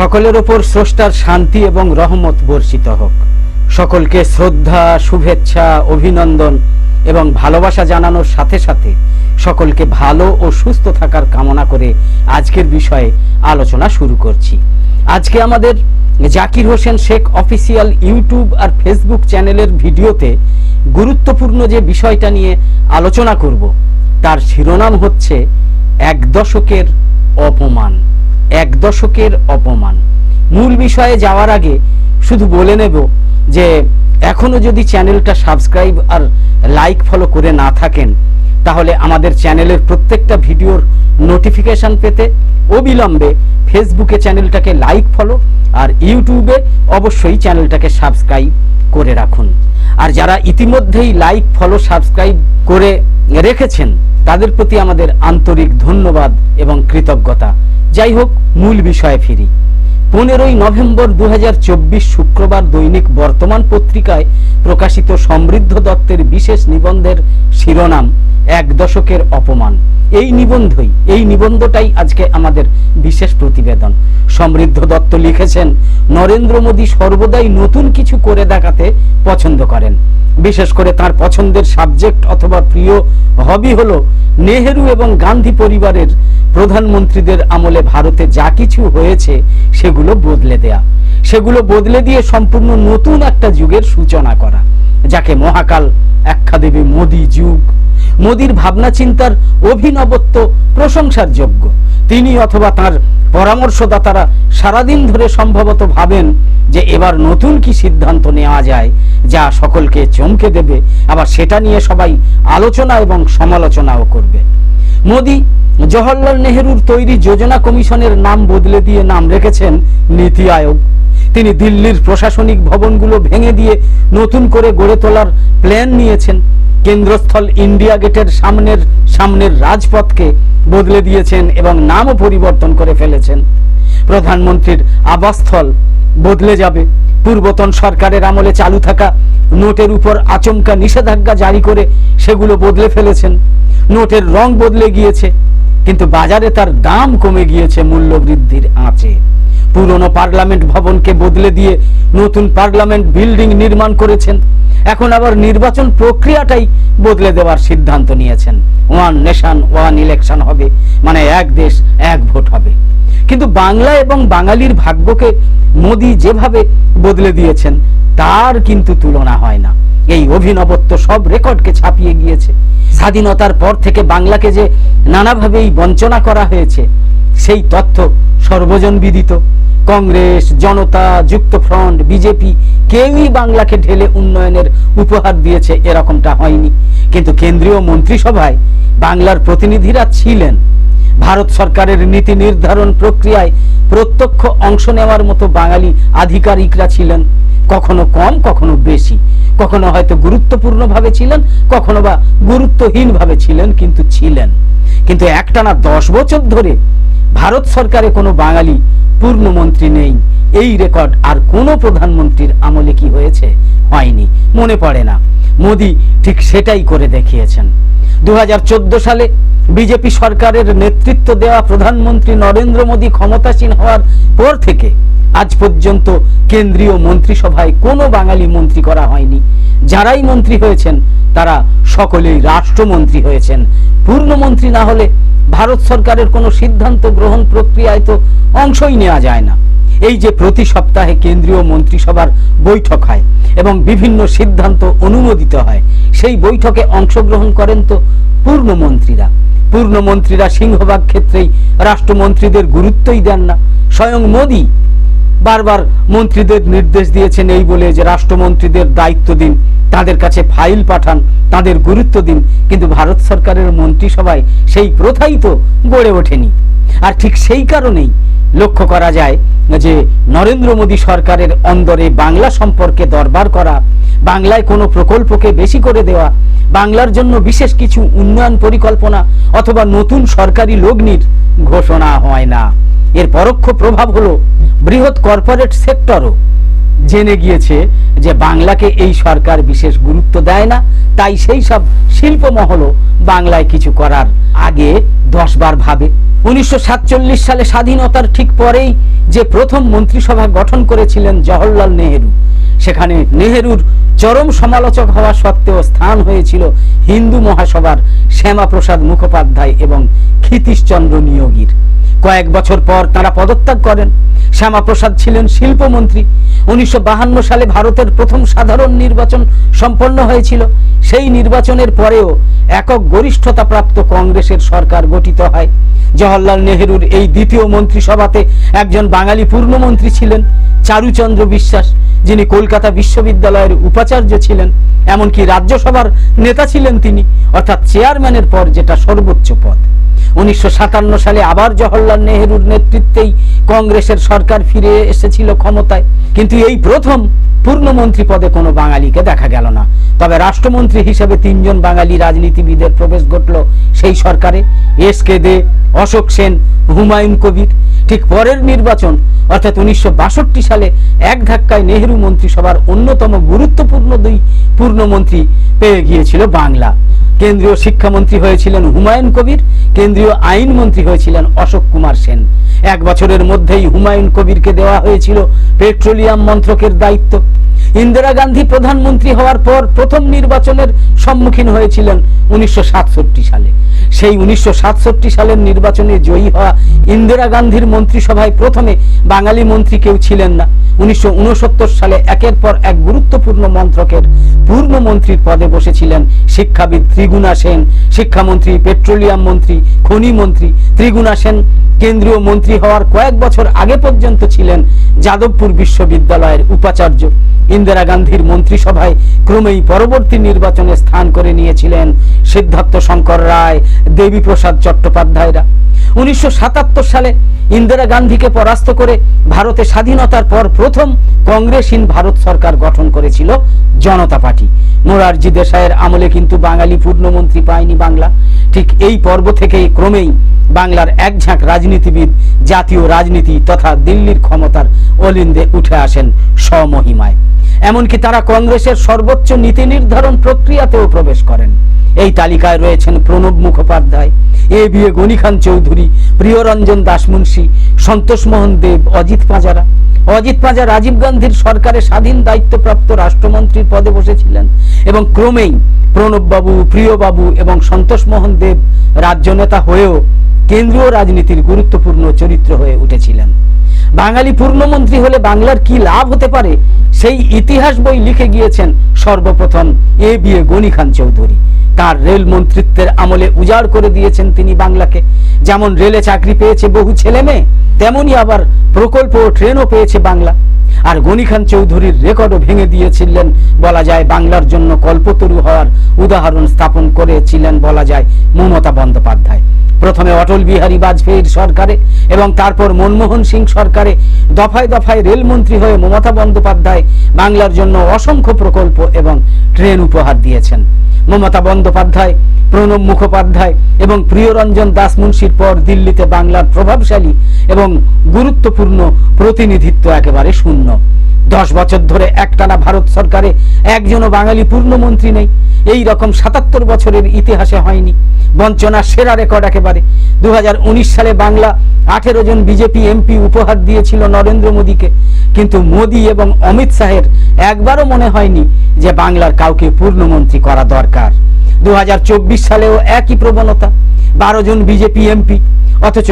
সকলের ওপর স্রষ্টার শান্তি এবং রহমত বর্ষিত হোক। সকলকে শ্রদ্ধা, শুভেচ্ছা, অভিনন্দন এবং ভালোবাসা জানানোর সাথে সাথে সকলকে ভালো ও সুস্থ থাকার কামনা করে আজকের বিষয়ে আলোচনা শুরু করছি। আজকে আমাদের জাকির হোসেন শেখ অফিসিয়াল ইউটিউব আর ফেসবুক চ্যানেলের ভিডিওতে গুরুত্বপূর্ণ যে বিষয়টা নিয়ে আলোচনা করব, তার শিরোনাম হচ্ছে এক দশকের অপমান। এক দশকের অপমান। মূল বিষয়ে যাওয়ার আগে শুধু বলে নেব যে, এখনও যদি চ্যানেলটা সাবস্ক্রাইব আর লাইক ফলো করে না থাকেন, তাহলে আমাদের চ্যানেলের প্রত্যেকটা ভিডিওর নোটিফিকেশন পেতে অবিলম্বে ফেসবুকে চ্যানেলটাকে লাইক ফলো আর ইউটিউবে অবশ্যই চ্যানেলটাকে সাবস্ক্রাইব করে রাখুন। আর যারা ইতিমধ্যেই লাইক, ফলো, সাবস্ক্রাইব করে রেখেছেন, তাদের প্রতি আমাদের আন্তরিক ধন্যবাদ এবং কৃতজ্ঞতা। যাই হোক, মূল বিষয়ে ফিরি। পনেরোই নভেম্বর দু হাজার চব্বিশ শুক্রবার দৈনিক বর্তমান পত্রিকায় প্রকাশিত সমৃদ্ধ দত্তের বিশেষ নিবন্ধের শিরোনাম এক দশকের অপমান। এই নিবন্ধই, এই নিবন্ধটাই আজকে আমাদের বিশেষ প্রতিবেদন। সমৃদ্ধ দত্ত লিখেছেন, নরেন্দ্র মোদী সর্বদাই নতুন কিছু করে দেখাতে পছন্দ করেন। বিশেষ করে তার পছন্দের সাবজেক্ট অথবা প্রিয় হবি হলো নেহেরু এবং গান্ধী পরিবারের প্রধানমন্ত্রীদের আমলে ভারতে যা কিছু হয়েছে সেগুলো বদলে দেয়া। সেগুলো বদলে দিয়ে সম্পূর্ণ নতুন একটা যুগের সূচনা করা। যাকে মহাকাল আখ্যা দেবে মোদী যুগ মোদির ভাবনা চিন্তার অভিনবত্ব প্রশংসার যোগ্য। তিনি অথবা তার পরামর্শদাতারা সারাদিন ধরে সম্ভবত ভাবেন যে এবার নতুন কি সিদ্ধান্ত নেওয়া যায়, যা সকলকে চমকে দেবে। আবার সেটা নিয়ে সবাই আলোচনা এবং সমালোচনাও করবে। মোদি জওহরলাল নেহেরুর তৈরি যোজনা কমিশনের নাম বদলে দিয়ে নাম রেখেছেন নীতি আয়োগ। তিনি দিল্লির প্রশাসনিক ভবনগুলো ভেঙে দিয়ে নতুন করে গড়ে তোলার প্ল্যান নিয়েছেন। কেন্দ্রস্থল ইন্ডিয়া গেটের সামনের সামনের রাজপথকে বদলে দিয়েছেন এবং নামও পরিবর্তন করে ফেলেছেন। প্রধানমন্ত্রীর আবাসস্থল বদলে যাবে। পূর্বতন সরকারের আমলে চালু থাকা নোটের উপর আচমকা নিষেধাজ্ঞা জারি করে সেগুলো বদলে ফেলেছেন। নোটের রং বদলে গিয়েছে, কিন্তু বাজারে তার দাম কমে গিয়েছে মূল্য বৃদ্ধির আঁচে। পুরনো পার্লামেন্ট ভবনকে বদলে দিয়ে নতুন পার্লামেন্ট বিল্ডিং নির্মাণ করেছেন। এখন আবার নির্বাচন প্রক্রিয়াটাই বদলে দেওয়ার সিদ্ধান্ত নিয়েছেন। ওয়ান নেশন, ওয়ান ইলেকশন হবে মানে এক দেশ, এক ভোট হবে। কিন্তু বাংলা এবং বাঙালির ভাগ্যকে মোদি যেভাবে বদলে দিয়েছেন, তার কিন্তু তুলনা হয় না। এই অভিনবত্ব সব রেকর্ডকে ছাপিয়ে গিয়েছে। স্বাধীনতার পর থেকে বাংলাকে যে নানাভাবেই বঞ্চনা করা হয়েছে, সেই তথ্য সর্বজন বিদিত। কংগ্রেস, জনতা যুক্তফ্রন্ট বিজেপি কেউই বাংলাকে ঢেলে উন্নয়নের উপহার দিয়েছে, এরকমটা হয়নি। কিন্তু কেন্দ্রীয় মন্ত্রিসভায় বাংলার প্রতিনিধিরা ছিলেন। ভারত সরকারের নীতি নির্ধারণ প্রক্রিয়ায় প্রত্যক্ষ অংশ নেওয়ার মতো বাঙালি আধিকারিকরা ছিলেন। কখনো কম, কখনো বেশি। কখনো হয়তো গুরুত্বপূর্ণভাবে ছিলেন, কখনো বা গুরুত্বহীনভাবে ছিলেন, কিন্তু ছিলেন। কিন্তু একটানা দশ বছর ধরে ভারত সরকারে কোনো বাঙালি পূর্ণমন্ত্রী নেই। এই রেকর্ড আর কোনো প্রধানমন্ত্রীর আমলে কি হয়েছে? হয়নি। মনে পড়ে না। মোদি ঠিক সেটাই করে দেখিয়েছেন। দু সালে বিজেপি সরকারের নেতৃত্ব দেওয়া প্রধানমন্ত্রী নরেন্দ্র মোদী ক্ষমতাসীন হওয়ার পর থেকে আজ পর্যন্ত কেন্দ্রীয় মন্ত্রিসভায় কোনো বাঙালি মন্ত্রী করা হয়নি। যারাই মন্ত্রী হয়েছেন, তারা সকলেই রাষ্ট্রমন্ত্রী হয়েছেন। পূর্ণমন্ত্রী না হলে ভারত সরকারের কোনো সিদ্ধান্ত গ্রহণ প্রক্রিয়ায় তো অংশই নেওয়া যায় না। এই যে প্রতি সপ্তাহে কেন্দ্রীয় মন্ত্রিসভার বৈঠক হয় এবং বিভিন্ন সিদ্ধান্ত অনুমোদিত হয়, সেই বৈঠকে অংশগ্রহণ করেন তো পূর্ণমন্ত্রীরা। পূর্ণমন্ত্রীরা সিংহভাগ ক্ষেত্রেই রাষ্ট্রমন্ত্রীদের গুরুত্বই দেন না। স্বয়ং মোদী বারবার মন্ত্রীদের নির্দেশ দিয়েছেন এই বলে যে রাষ্ট্রমন্ত্রীদের দায়িত্ব দিন, তাদের কাছে ফাইল পাঠান, তাদের গুরুত্ব দিন। কিন্তু ভারত সরকারের মন্ত্রিসভায় সেই প্রথাই তো গড়ে ওঠেনি। আর ঠিক সেই কারণেই লক্ষ্য করা যায় যে নরেন্দ্র মোদী সরকারের অন্দরে বাংলা সম্পর্কে দরবার করা, বাংলায় কোনো প্রকল্পকে বেশি করে দেওয়া, বাংলার জন্য বিশেষ কিছু উন্নয়ন পরিকল্পনা অথবা নতুন সরকারি লগ্নির ঘোষণা হয় না। এর পরোক্ষ প্রভাব হলো বৃহৎ কর্পোরেট সেক্টরও। জেনে গিয়েছে যে বাংলাকে এই সরকার বিশেষ গুরুত্ব দেয় না, তাই সেই সব শিল্পমহলও বাংলায় কিছু করার আগে দশ বার ভাবে উনিশশো সাতচল্লিশ সালে স্বাধীনতার ঠিক পরেই যে প্রথম মন্ত্রিসভা গঠন করেছিলেন জওহরলাল নেহেরু, সেখানে নেহেরুর চরম সমালোচক হওয়া সত্ত্বেও স্থান হয়েছিল হিন্দু মহাসভার শ্যামাপ্রসাদ মুখোপাধ্যায় এবং ক্ষিতীশচন্দ্র নিয়োগীর। কয়েক বছর পর তারা পদত্যাগ করেন। শ্যামাপ্রসাদ ছিলেন শিল্পমন্ত্রী। উনিশশো সালে ভারতের প্রথম সাধারণ নির্বাচন সম্পন্ন হয়েছিল। সেই নির্বাচনের পরেও একক গরিষ্ঠতা প্রাপ্ত কংগ্রেসের সরকার গঠিত হয়। জওহরলাল নেহরুর এই দ্বিতীয় মন্ত্রিসভাতে একজন বাঙালি পূর্ণমন্ত্রী ছিলেন, চারুচন্দ্র বিশ্বাস, যিনি কলকাতা বিশ্ববিদ্যালয়ের উপাচার্য ছিলেন, এমনকি রাজ্যসভার নেতা ছিলেন তিনি, অর্থাৎ চেয়ারম্যানের পর যেটা সর্বোচ্চ পদ। উনিশশো সাতান্ন সালে আবার জওহরলাল নেহেরুর নেতৃত্বেই কংগ্রেসের সরকার ফিরে এসেছিল ক্ষমতায়। কিন্তু এই প্রথম পূর্ণমন্ত্রী পদে কোনো বাঙালিকে দেখা গেল না। তবে রাষ্ট্রমন্ত্রী হিসেবে তিনজন বাঙালি রাজনীতিবিদের প্রবেশ ঘটল সেই সরকারে। S K De, Ashok Sen, Humayun Kabir. ঠিক পরের নির্বাচন, অর্থাৎ উনিশশো বাষট্টি সালে এক ধাক্কায় নেহরু মন্ত্রিসভার অন্যতম গুরুত্বপূর্ণ দুই পূর্ণমন্ত্রী পেয়ে গিয়েছিল বাংলা। কেন্দ্রীয় শিক্ষামন্ত্রী হয়েছিলেন হুমায়ুন কবির। কেন্দ্রীয় আইন মন্ত্রী হয়েছিলেন অশোক কুমার সেন। এক বছরের মধ্যেই হুমায়ুন কবিরকে দেওয়া হয়েছিল পেট্রোলিয়াম মন্ত্রকের দায়িত্ব। ইন্দিরা গান্ধী প্রধানমন্ত্রী হওয়ার পর প্রথম নির্বাচনের সম্মুখীন হয়েছিলেন উনিশশো সালে। সেই উনিশশো সালের নির্বাচনে জয়ী হওয়া ইন্দিরা গান্ধীর মন্ত্রিসভায় প্রথমে বাঙালি মন্ত্রী কেউ ছিলেন না। উনিশশো সালে একের পর এক গুরুত্বপূর্ণ মন্ত্রকের পূর্ণ মন্ত্রীর পদে বসেছিলেন শিক্ষাবিদ ত্রিগুণা সেন, শিক্ষামন্ত্রী, পেট্রোলিয়াম মন্ত্রী, খনি মন্ত্রী। ত্রিগুণা সেন কেন্দ্রীয় মন্ত্রী হওয়ার কয়েক বছর আগে পর্যন্ত ছিলেন যাদবপুর বিশ্ববিদ্যালয়ের উপাচার্য। ইন্দিরা গান্ধীর মন্ত্রিসভায় ক্রমেই পরবর্তী নির্বাচনে স্থান করে নিয়েছিলেন সিদ্ধার্থ শঙ্কর রায় দেবীপ্রসাদ চট্টোপাধ্যায়রা। উনিশশো সাতাত্তর সালে ইন্দিরা গান্ধীকে পরাস্ত করে ভারতে স্বাধীনতার পর প্রথম কংগ্রেসহীন ভারত সরকার গঠন করেছিল জনতা পার্টি। মোরারজি দেশাইয়ের আমলে কিন্তু বাঙালি পূর্ণমন্ত্রী পায়নি বাংলা। ঠিক এই পর্ব থেকেই ক্রমেই বাংলার এক ঝাঁক রাজনীতিবিদ, জাতীয় রাজনীতি তথা দিল্লির ক্ষমতার অলিন্দে উঠে আসেন স্বমহিমায়। এমনকি তারা কংগ্রেসের সর্বোচ্চ নীতি নির্ধারণ প্রক্রিয়াতেও প্রবেশ করেন। এই তালিকায় রয়েছেন Pranab Mukhopadhyay A B A Gani Khan Chowdhury, Priyaranjan Dasmunsi Santosh Mohan Dev, Ajit পাঁজারা Ajit Panja Rajiv গান্ধীর সরকারে স্বাধীন দায়িত্বপ্রাপ্ত রাষ্ট্রমন্ত্রীর পদে বসেছিলেন এবং ক্রমেই প্রণববাবু, প্রিয়বাবু এবং সন্তোষ মোহন দেব রাজ্য নেতা হয়েও কেন্দ্রীয় রাজনীতির গুরুত্বপূর্ণ চরিত্র হয়ে উঠেছিলেন। বাঙালি পূর্ণমন্ত্রী হলে বাংলার কি লাভ হতে পারে? সেই ইতিহাস বই লিখে গিয়েছেন সর্বপ্রথম A B A Gani Khan Chowdhury. তার রেল মন্ত্রিত্বের আমলে উজাড় করে দিয়েছেন তিনি বাংলাকে। যেমন রেলে চাকরি পেয়েছে বহু ছেলে মেয়ে তেমনই আবার প্রকল্প ও ট্রেনও পেয়েছে বাংলা। আর গনি খান চৌধুরীর রেকর্ডও ভেঙে দিয়েছিলেন, বলা যায় বাংলার জন্য কল্পতরু হওয়ার উদাহরণ স্থাপন করেছিলেন, বলা যায় মমতা বন্দ্যোপাধ্যায়। প্রথমে অটল বিহারী বাজপেয়ীর সরকারে এবং তারপর মনমোহন সিং সরকারে দফায় দফায় রেলমন্ত্রী হয়ে মমতা বন্দ্যোপাধ্যায় বাংলার জন্য অসংখ্য প্রকল্প এবং ট্রেন উপহার দিয়েছেন। মমতা বন্দ্যোপাধ্যায়, প্রণব মুখোপাধ্যায় এবং প্রিয়রঞ্জন দাস মুন্সির পর দিল্লিতে বাংলার প্রভাবশালী এবং গুরুত্বপূর্ণ প্রতিনিধিত্ব একেবারে শূন্য। দশ বছর ধরে একটানা ভারত সরকারে একজনও বাঙালি পূর্ণমন্ত্রী নেই। এই রকম সাতাত্তর বছরের ইতিহাসে হয়নি। বঞ্চনার সেরা রেকর্ড একেবারে। দু সালে বাংলা আঠেরো জন বিজেপি এমপি উপহার দিয়েছিল নরেন্দ্র মোদীকে। কিন্তু মোদী এবং অমিত শাহের একবারও মনে হয়নি যে বাংলার কাউকে পূর্ণমন্ত্রী করা দরকার। দু হাজার চব্বিশ সালেও একই প্রবণতা। বারো জন বিজেপি এমপি অথচ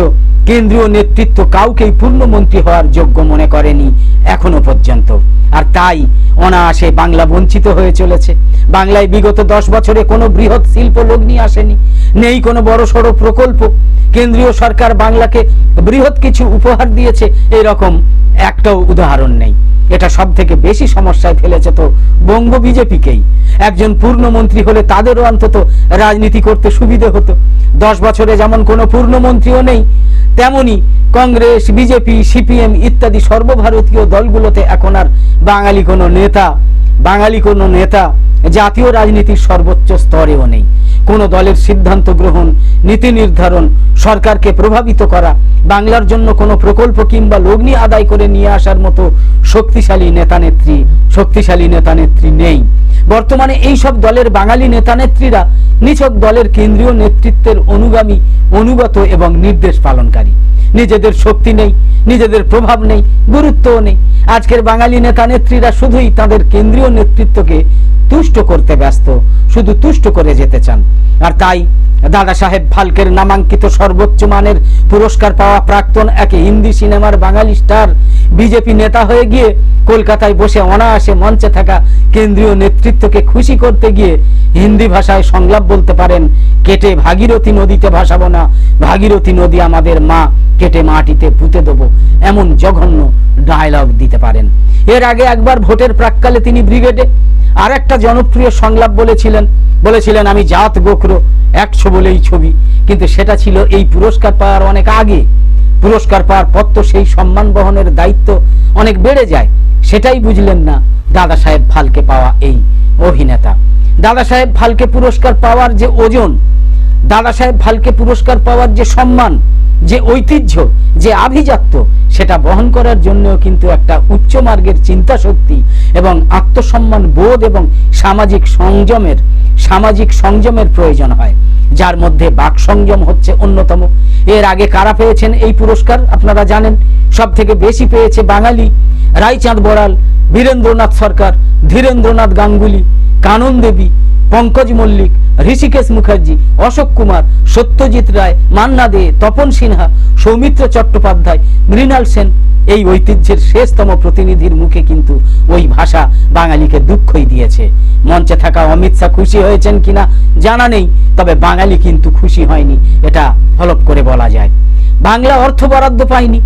কেন্দ্রীয় নেতৃত্ব কাউকেই পূর্ণমন্ত্রী হওয়ার যোগ্য মনে করেনি এখনও পর্যন্ত। আর তাই অনায়াসে বাংলা বঞ্চিত হয়ে চলেছে। বাংলায় বিগত দশ বছরে কোনো বৃহৎ শিল্প লগ্নি আসেনি, নেই কোনো বড় সড়ো প্রকল্প। কেন্দ্রীয় সরকার বাংলাকে বৃহৎ কিছু উপহার দিয়েছে, এরকম একটাও উদাহরণ নেই। এটা সব থেকে বেশি সমস্যায় ফেলেছে তো বঙ্গ বিজেপিকেই। একজন পূর্ণমন্ত্রী হলে তাদেরও অন্তত রাজনীতি করতে সুবিধে হতো। দশ বছরে যেমন কোনো পূর্ণমন্ত্রীও নেই, তেমনি কংগ্রেস, বিজেপি, সিপিএম ইত্যাদি সর্বভারতীয় দলগুলোতে এখন আর বাঙালি কোনো নেতা, বাঙালি কোনো নেতা জাতীয় রাজনীতির সর্বোচ্চ স্তরেও নেই। কোন দলের সিদ্ধান্ত গ্রহণ, নীতি নির্ধারণ, সরকারকে প্রভাবিত করা, বাংলার জন্য কোনো প্রকল্প কিংবা লগ্নি আদায় করে নিয়ে আসার মতো শক্তিশালী নেতা নেত্রী শক্তিশালী নেতা নেত্রী নেই। বর্তমানে এই সব দলের বাঙালি নেতা নেত্রীরা নিছক দলের কেন্দ্রীয় নেতৃত্বের অনুগামী, অনুগত এবং নির্দেশ পালনকারী। নিজেদের শক্তি নেই, নিজেদের প্রভাব নেই, গুরুত্বও নেই। আজকের বাঙালি নেতা নেত্রীরা শুধুই তাদের কেন্দ্রীয় নেতৃত্বকে তুষ্ট করতে ব্যস্ত, শুধু তুষ্ট করে যেতে চান। আর তাই দাদা সাহেব ফালকের নামাঙ্কিত সর্বোচ্চ মানের পুরস্কার পাওয়া প্রাক্তন এক হিন্দি সিনেমার বাঙালি স্টার, বিজেপি নেতা হয়ে গিয়ে কলকাতায় বসে অনায়াসে মঞ্চে থাকা কেন্দ্রীয় নেতৃত্বকে খুশি করতে গিয়ে হিন্দি ভাষায় সংলাপ বলতে পারেন, কেটে ভাগীরথী নদীতে ভাসাবো না, ভাগীরথী নদী আমাদের মা, কেটে মাটিতে পুঁতে দেবো। এমন জঘন্য ডায়লগ দিতে পারেন। এর আগে একবার ভোটের প্রাককালে তিনি ব্রিগেডে আর একটা জনপ্রিয় সংলাপ বলেছিলেন বলেছিলেন, আমি জাত গোখরো, একশো বলেই ছবি। কিন্তু সেটা ছিল এই পুরস্কার পাওয়ার অনেক আগে। পুরস্কার পাওয়ার পর তো সেই সম্মান বহনের দায়িত্ব অনেক বেড়ে যায়। সেটাই বুঝলেন না দাদা সাহেব ফালকে পাওয়া এই অভিনেতা। দাদা সাহেব ফালকে পুরস্কার পাওয়ার যে ওজন, দাদা সাহেব ফালকে পুরস্কার পাওয়ার যে সম্মান যে ঐতিহ্য, যে আভিজাত্য, সেটা বহন করার জন্য কিন্তু একটা উচ্চ মার্গের চিন্তা শক্তি এবং আত্মসম্মান বোধ এবং সামাজিক সংযমের সামাজিক সংযমের প্রয়োজন হয়। যার মধ্যে বাক সংযম হচ্ছে অন্যতম। এর আগে কারা পেয়েছেন এই পুরস্কার, আপনারা জানেন? সব থেকে বেশি পেয়েছে বাঙালি রায়চাঁদ বড়াল, বীরেন্দ্রনাথ সরকার, ধীরেন্দ্রনাথ গাঙ্গুলি, কানন দেবী পঙ্কজ মল্লিক ঋষিকেশ মুখার্জি, অশোক কুমার, সত্যজিৎ রায়, মান্না দে, তপন সিনহা, সৌমিত্র চট্টোপাধ্যায়, মৃণাল সেন এই ঐতিহ্যের শেষতম প্রতিনিধির মুখে কিন্তু ওই ভাষা বাঙালিকে দুঃখই দিয়েছে। মঞ্চে থাকা অমিত শাহ খুশি হয়েছেন কিনা জানা নেই, তবে বাঙালি কিন্তু খুশি হয়নি, এটা হলপ করে বলা যায়। বাংলা অর্থ বরাদ্দ পায়নি,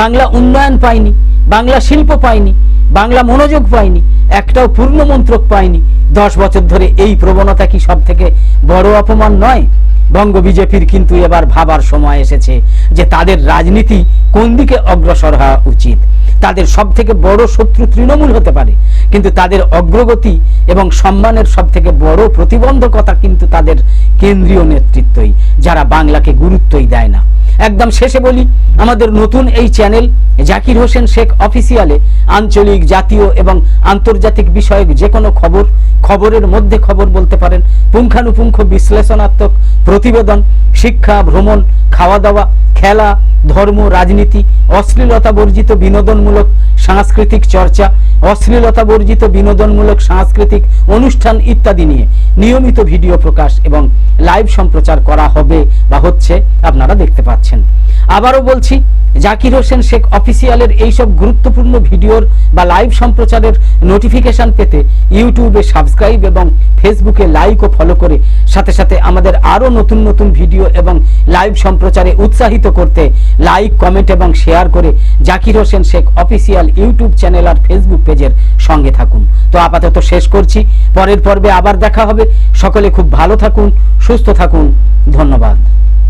বাংলা উন্নয়ন পায়নি, বাংলা শিল্প পায়নি বাংলা মনোযোগ পায়নি একটাও পূর্ণ মন্ত্রক পায়নি দশ বছর ধরে এই প্রবণতা কি সব থেকে বড় অপমান নয়? বঙ্গ বিজেপির কিন্তু এবার ভাবার সময় এসেছে যে তাদের রাজনীতি কোন দিকে অগ্রসর হওয়া উচিত। তাদের সব থেকে বড় শত্রু তৃণমূল হতে পারে, কিন্তু তাদের অগ্রগতি এবং সম্মানের সব থেকে বড় প্রতিবন্ধকতা কিন্তু তাদের কেন্দ্রীয় নেতৃত্বই, যারা বাংলাকে গুরুত্বই দেয় না। একদম শেষে বলি, আমাদের নতুন এই চ্যানেল জাকির হোসেন শেখ অফিসিয়ালে আঞ্চলিক, জাতীয় এবং আন্তর্জাতিক বিষয়ক যে কোনো খবর, খবরের মধ্যে খবর বলতে পারেন, পুঙ্খানুপুঙ্খ বিশ্লেষণাত্মক প্রতিবেদন শিক্ষা ভ্রমণ খাওয়া দাওয়া খেলা ধর্ম, রাজনীতি, অশ্লীলতা বর্জিত বিনোদনমূলক সাংস্কৃতিক চর্চা, অশ্লীলতা বর্জিত বিনোদনমূলক সাংস্কৃতিক অনুষ্ঠান ইত্যাদি নিয়ে নিয়মিত ভিডিও প্রকাশ এবং লাইভ সম্প্রচার করা হবে বা হচ্ছে আপনারা দেখতে পাচ্ছেন। আবারও বলছি, জাকির হোসেন শেখ অফিসিয়ালের এইসব গুরুত্বপূর্ণ ভিডিওর বা লাইভ সম্প্রচারের নোটিফিকেশন পেতে ইউটিউবে সাবস্ক্রাইব এবং ফেসবুকে লাইক ও ফলো করে সাথে সাথে আমাদের আরও নতুন নতুন ভিডিও এবং লাইভ সম্প্রচারে উৎসাহিত করতে লাইক কমেন্ট এবং শেয়ার করে Zakir Hossain Sheikh official YouTube channel আর ফেসবুক পেজের সঙ্গে থাকুন। তো আপাতত শেষ করছি। পরের পর্বে আবার দেখা হবে। সকলে খুব ভালো থাকুন, সুস্থ থাকুন। ধন্যবাদ।